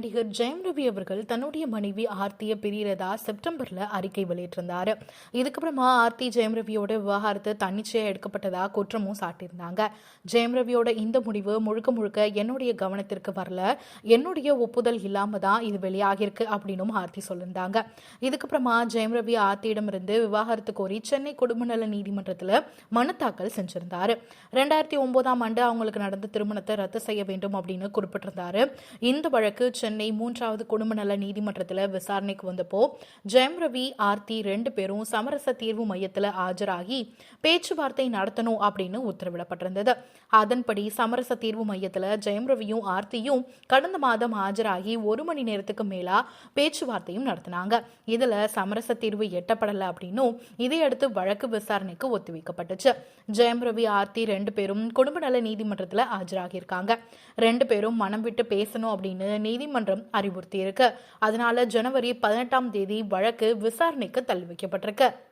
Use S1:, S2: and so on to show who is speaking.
S1: நடிகர் ஜெயம் ரவி அவர்கள் தன்னுடைய மனைவி ஆர்த்தியை பிரியறதா செப்டம்பர்ல அறிக்கை வெளியிட்டிருந்தார். இதுக்கப்புறமா ஆர்த்தி ஜெயம் ரவியோட விவகாரத்தை தன்னிச்சையா எடுக்கப்பட்டதா குற்றமும் சாட்டியிருந்தாங்க. ஜெயம் ரவியோட இந்த முடிவு முழுக்க முழுக்க என்னுடைய கவனத்திற்கு வரல. என்னுடைய ஒப்புதல் இல்லாம தான் இது வெளியாகிருக்கு அப்படின்னும் ஆர்த்தி சொல்லியிருந்தாங்க. இதுக்கப்புறமா ஜெயம் ரவி ஆர்த்தியிடமிருந்து விவாகரத்து கோரி சென்னை குடும்ப நல நீதிமன்றத்தில் மனு தாக்கல் செஞ்சிருந்தாரு. ரெண்டாயிரத்தி ஒன்பதாம் ஆண்டு அவங்களுக்கு நடந்த திருமணத்தை ரத்து செய்ய வேண்டும் அப்படின்னு குறிப்பிட்டிருந்தாரு. இந்த வழக்கு சென்னை சென்னை மூன்றாவது குடும்ப நல நீதிமன்றத்தில் விசாரணைக்கு வந்தப்போ ஜெயம் ரவி ஆர்த்தி ரெண்டு பேரும் சமரச தீர்வு மையத்தில் ஆஜராகி பேச்சுவார்த்தை நடத்தணும் அப்படின்னு உத்தரவிடப்பட்டிருந்தது. அதன்படி சமரச தீர்வு மையத்தில் ஜெயம் ரவியும் ஆர்த்தியும் கடந்த மாதம் ஆஜராகி ஒரு மணி நேரத்துக்கு மேலா பேச்சுவார்த்தையும் நடத்தினாங்க. இதுல சமரச தீர்வு எட்டப்படலை அப்படின்னும் இதையடுத்து வழக்கு விசாரணைக்கு ஒத்திவைக்கப்பட்டுச்சு. ஜெயம் ரவி ஆர்த்தி ரெண்டு பேரும் குடும்ப நல நீதிமன்றத்தில் ஆஜராகியிருக்காங்க. ரெண்டு பேரும் மனம் விட்டு பேசணும் அப்படின்னு நீதிமன்ற நீதிமன்றம் அறிவுறுத்தியிருக்கு. அதனால ஜனவரி பதினெட்டாம் தேதி வழக்கு விசாரணைக்கு தள்ளி வைக்கப்பட்டிருக்கு.